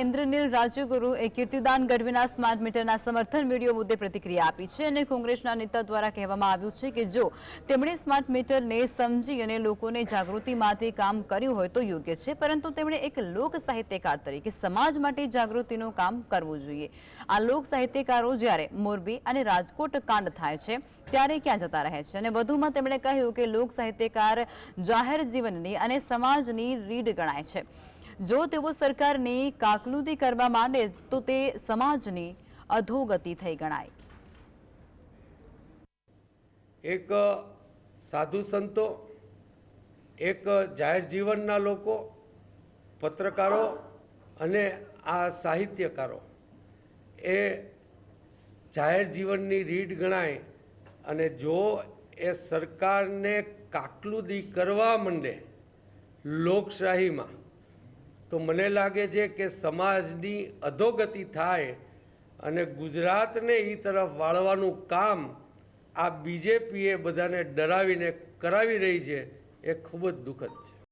ઇન્દ્રનીલ રાજ્યગુરુ એ કીર્તિદાન ગઢવીના સ્માર્ટ મીટરના સમર્થન વીડિયો મુદ્દે પ્રતિક્રિયા આપી છે અને કોંગ્રેસના નેતા દ્વારા કહેવામાં આવ્યું છે કે જો તેમણે સ્માર્ટ મીટરને સમજી અને લોકોને જાગૃતિ માટે કામ કર્યું હોય તો યોગ્ય છે, પરંતુ તેમણે એક લોક સાહિત્યકાર તરીકે સમાજ માટે જાગૃતિનું કામ કરવું જોઈએ. આ લોક સાહિત્યકારો જ્યારે મોરબી અને રાજકોટ કાંડ થાય છે, ત્યારે ક્યાં જતા રહે છે? અને વધુમાં તેમણે કહ્યું કે લોક સાહિત્યકાર જાહેર જીવનની અને સમાજની રીડ ગણાય છે. જો તેઓ સરકારની કાકલુદી કરવા માંડે, તો તે સમાજની અધોગતિ થઈ ગણાય. એક સાધુ સંતો, એક જાહેર જીવનના લોકો, પત્રકારો અને આ સાહિત્યકારો, એ જાહેર જીવનની રીઢ ગણાય અને જો એ સરકારને કાકલુદી કરવા માંડે, લોકશાહીમાં તો મને લાગે છે કે સમાજની અધોગતિ થાય અને ગુજરાતને એ તરફ વાળવાનું કામ આ બીજેપીએ બધાને ડરાવીને કરાવી રહી છે, એ ખૂબ જ દુઃખદ છે.